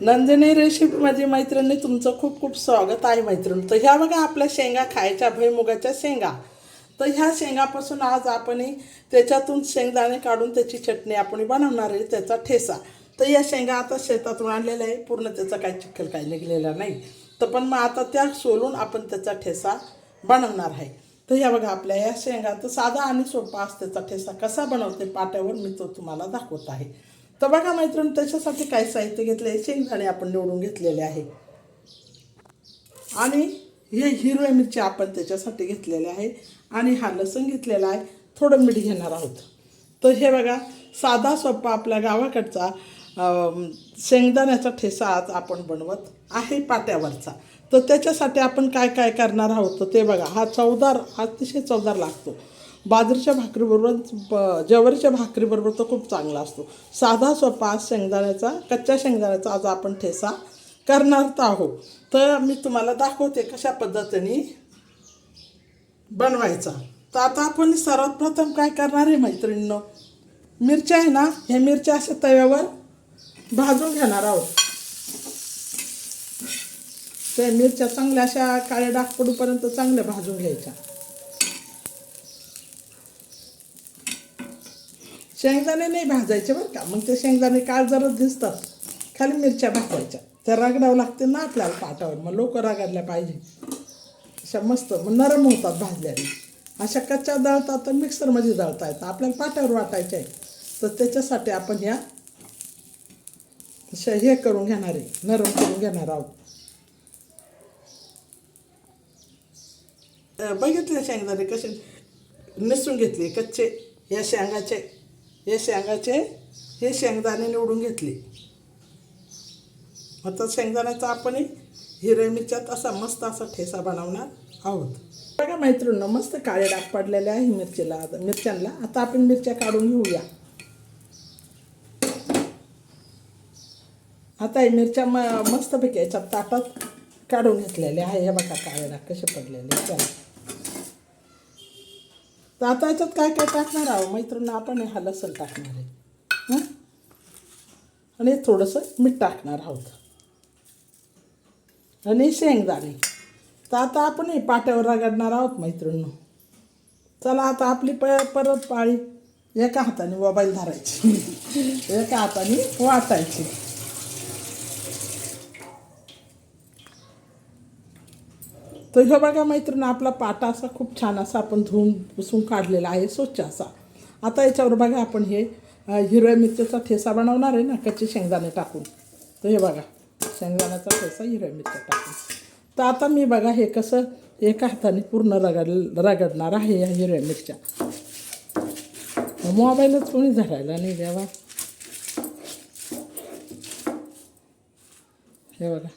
नंदिनी रेसिपीमध्ये मैत्रिणी तुमचं खूप खूप स्वागत आहे मैत्रिणी. तर ह्या बघा आपल्या शेंगा खायच्या भुईमुगाच्या शेंगा. तर ह्या शेंगापासून आज आपण त्याच्यातून शेंगदाणे काढून त्याची चटणी आपण बनवणार आहे त्याचा ठेसा तर या शेंगा आता शेतातून आणलेल्या आहे पूर्ण त्याचा काही चिखल काही निघलेला नाही. तर पण मग आता त्या सोलून आपण त्याचा ठेसा बनवणार आहे. तर ह्या बघा आपल्या या शेंगा तर साधा आणि सोपा असते त्याचा ठेसा कसा बनवते पाट्यावर मी तो तुम्हाला दाखवत आहे. तर बघा मैत्रीण त्याच्यासाठी काय साहित्य घेतले आहे शेंगदाणे आपण निवडून घेतलेले आहे. आणि हे हिरव्या मिरची आपण त्याच्यासाठी घेतलेले आहे. आणि हा लसूण घेतलेला आहे. थोडं मीठ घेणार आहोत. तर हे बघा साधा सोपा आपल्या गावाकडचा शेंगदाण्याचा ठेसा आज आपण बनवत आहे पाट्यावरचा. तर त्याच्यासाठी आपण काय काय करणार आहोत? तर ते बघा हा चवदार अतिशय चवदार लागतो. बाजरीच्या भाकरीबरोबर ब- ज्वारीच्या भाकरीबरोबर तर खूप चांगला असतो. साधा सोपा शेंगदाण्याचा कच्च्या शेंगदाण्याचा आज आपण ठेसा करणार आहोत. तर मी तुम्हाला दाखवते कशा पद्धतीने बनवायचा. तर आता आपण सर्वात प्रथम काय करणार आहे मैत्रिणींनो? मिरच्या आहे ना हे मिरच्या अशा तव्यावर भाजून घेणार आहोत. त्या मिरच्या चांगल्या अशा काळ्या डाग पडूपर्यंत चांगल्या भाजून घ्यायच्या. शेंगदाणे नाही भाजायचे बरं का. मग ते शेंगदाणे काळजरच दिसतात. खाली मिरच्या भाजायच्या त्या रगडावं लागते ना आपल्याला पाटावर. मग लोक रगडल्या पाहिजे. अशा मस्त मग नरम होतात भाजल्याने. अशा कच्च्या दळतात तर मिक्सरमध्ये दळता येतात आपल्याला पाटावर वाटायच्या आहे. तर त्याच्यासाठी आपण ह्या अशा हे करून घेणार आहे. नरम करून घेणार आहोत. बघितले शेंगदाणे कसे? निसून घेतले कच्चे या शेंगाचे. हे शेंगाचे हे शेंगदाणे निवडून घेतले. आता शेंगदाण्याचा आपण हिरव्या मिरच्यात असा मस्त असा ठेसा बनवणार आहोत. बघा मैत्रिणीनं मस्त काळे डाग पडलेले आहे मिरचीला आता मिरच्यांना. आता आपण मिरच्या काढून घेऊया. आता हे मिरच्या म मस्तपैकी याच्यात ताटात काढून घेतलेल्या आहे. हे बघा काळे डाग कसे पडलेले चला. तर आता याच्यात काय काय टाकणार आहोत मैत्रिणी आपण हे हा लसण टाकणार आहे. आणि थोडंसं मीठ टाकणार आहोत. आणि शेंगदाणे. तर आता आपण हे पाट्यावर रगडणार आहोत मैत्रिणी चला आता आपली प परत पाळी एका हाताने मोबाईल धरायची. एका हाताने वाटायची. तर हे बघा मैत्रिणी आपला पाटा असा खूप छान असा आपण धुवून पुसून काढलेला आहे स्वच्छ असा. आता याच्यावर बघा आपण हे हिरव्या मिरच्याचा ठेसा बनवणार आहे ना कच्चे शेंगदाणे टाकून. तर हे बघा शेंगदाण्याचा ठेसा हिरव्या मिरच्या टाकून. तर आता मी बघा हे कसं एका हाताने पूर्ण रगड रगडणार आहे या हिरव्या मिरच्या. मोबाईलच कोणी धरायला नाही द्यावा हे बघा.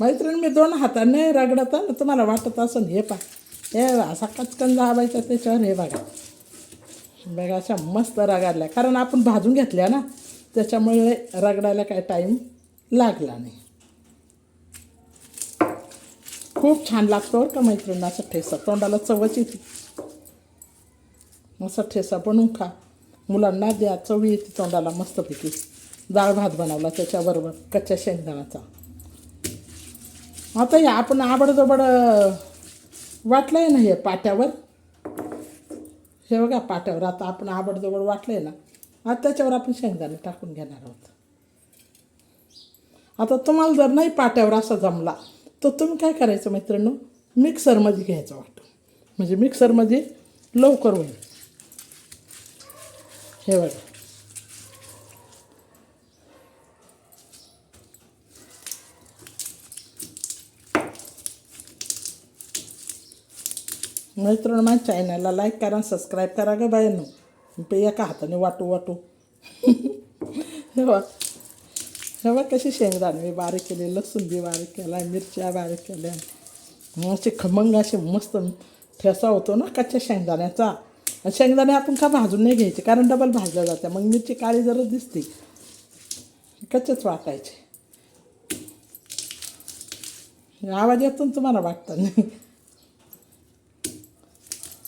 मैत्रीण मी दोन हाताने रगडत ना तुम्हाला वाटत असं हे पा हे असा कचकन जाबायचा त्याच्यावर हे बघा. बघा अशा मस्त रगडल्या. कारण आपण भाजून घेतल्या ना त्याच्यामुळे रगडायला काय टाईम लागला नाही. खूप छान लागतो बरं का मैत्रिणी असं ठेसा. तोंडाला चवच येते. असं ठेसा बनवून खा. मुलांना द्या चवी येते तोंडाला मस्तपैकी. डाळ भात बनवला त्याच्याबरोबर कच्च्या शेंगदाण्याचा. आता हे आपण आबडजोबड वाटलं आहे ना हे पाट्यावर? हे बघा पाट्यावर आता आपण आबडजोबड वाटलं आहे ना आता त्याच्यावर आपण शेंगदाणे टाकून घेणार आहोत. आता तुम्हाला जर नाही पाट्यावर असा जमला तर तुम्ही काय करायचं मैत्रिणी मिक्सरमध्ये घ्यायचं वाटतं. म्हणजे मिक्सरमध्ये लवकर होईल. हे बघा. मैत्रिणी माझ्या चॅनलला लाईक करा सबस्क्राईब करा ग बायांनो. पे एका हाताने वाटू वाटू. हे बघ. हे बघ कशी शेंगदाणे मी बारीक केले लसूण बी बारीक केला मिरच्या बारीक केल्या. असे खमंग असे मस्त ठेसा होतो ना कच्च्या शेंगदाण्याचा. शेंगदाणे आपण का भाजून नाही घ्यायचे? कारण डबल भाजल्या जाते मग मिरची काळी जरच दिसते. कच्चेच वाटायचे. आवाज येतो तुम्हाला वाटतं? नाही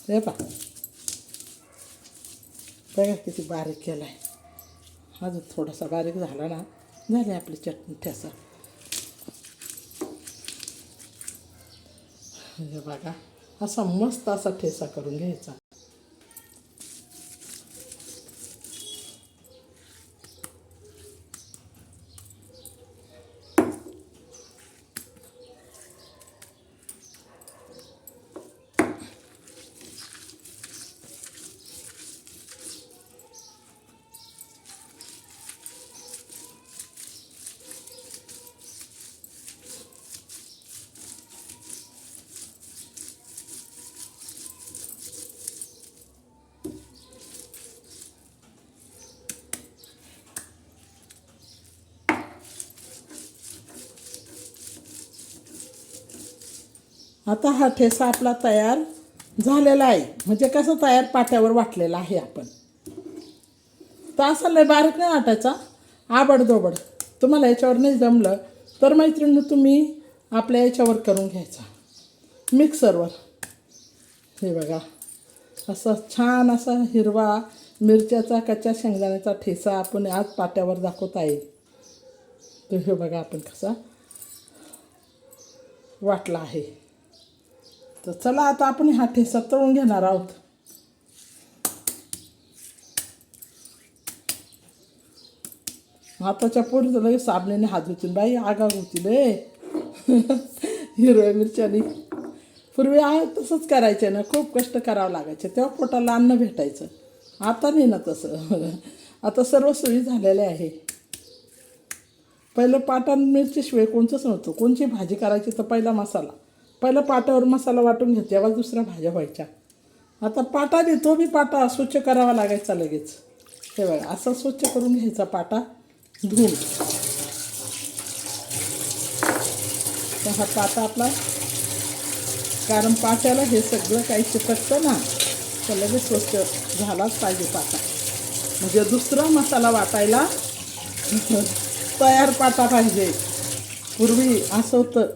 हे पा बघा किती बारीक केला आहे अजून थोडासा बारीक झाला ना झाली आपली चटणी ठेसा म्हणजे बघा असा मस्त असा ठेसा करून घ्यायचा. आता हा ठेसा आपला तयार झालेला आहे. म्हणजे कसं तयार पाट्यावर वाटलेला आहे आपण. तर असा लय बारीक नाही वाटायचा. आबडदोबड तुम्हाला याच्यावर नाही जमलं तर मैत्रिणी तुम्ही आपल्या याच्यावर करून घ्यायचा. मिक्सरवर. हे बघा. असं छान असा हिरवा मिरच्याचा कच्च्या शेंगदाण्याचा ठेसा आपण आज पाट्यावर दाखवता येईल तर हे बघा आपण कसा वाटला आहे. तर चला आता आपण हा ठेसा तळून घेणार आहोत. हाताच्या पोरी तर लगेच हात धुतील. बाई आगा होतील हिरव्या मिरच्यानी. पूर्वी आ तसंच करायचे ना खूप कष्ट करावं लागायचे. तेव्हा पोटाला अन्न भेटायचं. आता नाही ना तसं. आता सर्व सोयी झालेल्या आहे. पहिलं पाटण मिरचीशिवाय कोणचंच नव्हतं. कोणची भाजी करायची तर पहिला मसाला. पहिलं पाटावर मसाला वाटून घेत तेव्हा दुसऱ्या भाज्या व्हायच्या. आता पाटा दे तो बी पाटा स्वच्छ करावा लागायचा लगेच. हे बघा असा स्वच्छ करून घ्यायचा पाटा धुवून तर हा पाटा आपला कारण पाट्याला हे सगळं काही चिकटतं ना तर लगेच स्वच्छ झालाच पाहिजे पाटा. म्हणजे दुसरा मसाला वाटायला तयार पाटा पाहिजे. पूर्वी असं होतं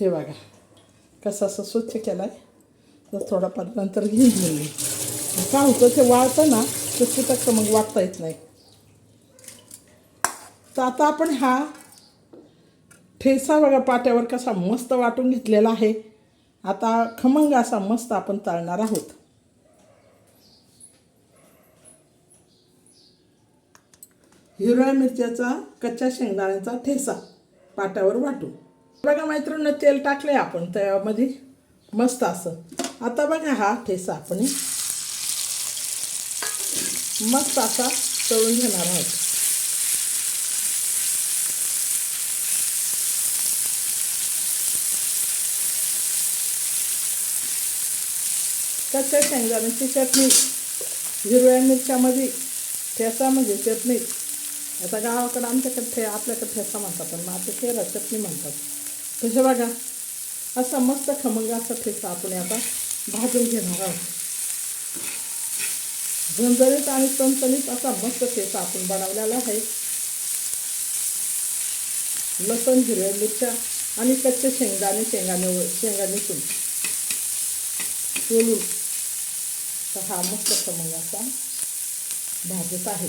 हे बघा. कसं असं स्वच्छ केलं आहे तर थोडाफार नंतर घेऊन मी काय होतं ते वाळतं ना तर सुटक मग वाटता येत नाही. तर आता आपण हा ठेसा बघा पाट्यावर कसा मस्त वाटून घेतलेला आहे. आता खमंग असा मस्त आपण तळणार आहोत. हिरव्या मिरच्याचा कच्च्या शेंगदाण्याचा ठेसा पाट्यावर वाटून. बघा मैत्रिणीनं तेल टाकले आपण त्यामध्ये मस्त असं. आता बघा हा ठेसा आपण. मस्त असा तळून घेणार आहोत. कच्च्या शेंगदाण्याची चटणी हिरव्या मिरच्यामध्ये ठेसा म्हणजे चटणी. आता गावाकडं आमच्याकडे ठे आपल्याकडे ठेसा म्हणतात पण मग आता केरा चटणी म्हणतात. तसं बघा असा मस्त खमंग असा ठेचा आपण आता भाजून घेणार आहोत. झणझणीत आणि चणचणीत असा मस्त ठेचा आपण बनवलेला आहे. लसण हिरव्या मिरच्या आणि कच्चे शेंगदाणे शेंगाने शेंगाने शेंगाणीतून सोलून. तर हा मस्त खमंग असा भाजत आहे.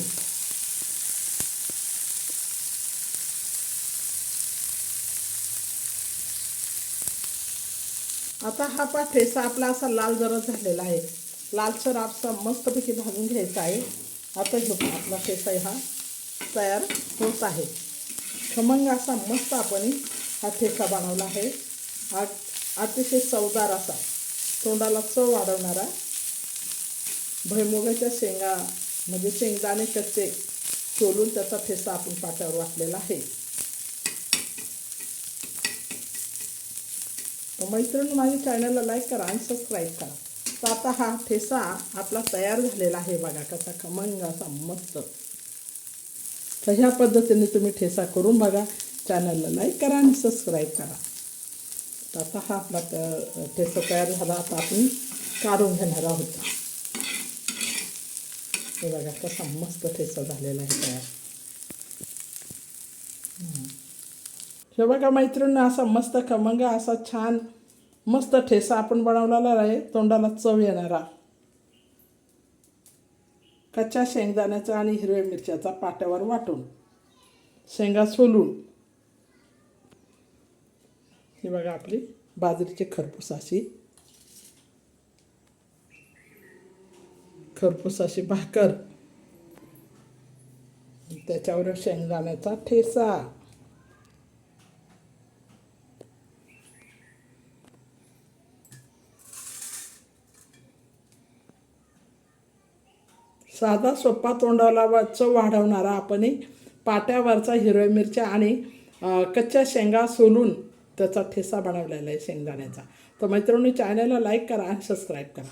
आता हा पा ठेसा आपला असा लाल जरा झालेला आहे. लालसर आपसा मस्तपैकी भाजून घ्यायचा आहे. आता हे आपला ठेसा हा. तयार होत आहे. खमंग असा मस्त आपण हा ठेसा बनवला आहे. हा अतिशय चवदार असा. तोंडाला चव वाढवणारा. भैमुगाच्या शेंगा म्हणजे शेंगदाणे कच्चे सोलून त्याचा ठेसा आपण पाट्यावर वाटलेला आहे. मैत्रिणी माझ्या चॅनलला लाईक करा आणि सबस्क्राईब करा. तर आता हा ठेसा आपला तयार झालेला आहे बघा कसा खमंग असा मस्त. तर ह्या पद्धतीने तुम्ही ठेसा करून बघा चॅनलला लाईक करा आणि सबस्क्राईब करा. तर आता हा आपला ठेसा तयार झाला. आता आपण काढून घेणार आहोत. हे बघा कसा मस्त ठेसा झालेला आहे तयार. हे बघा मैत्रिणी असा मस्त खमंग असा छान मस्त ठेसा आपण बनवलेला आहे. तोंडाला चव येणारा. कच्च्या शेंगदाण्याचा आणि हिरव्या मिरच्याचा पाट्यावर वाटून शेंगा सोलून. हे बघा आपली बाजरीची खरपूस अशी. खरपूस अशी भाकर. त्याच्यावर शेंगदाण्याचा ठेसा. साधा सोपा तोंडाला वा- चव वाढवणारा आपणही पाट्यावरचा हिरव्या मिरच्या आणि कच्च्या शेंगा सोलून त्याचा ठेसा बनवलेला आहे शेंगदाण्याचा. तर मैत्रिणी चॅनलला लाईक करा आणि सबस्क्राईब करा.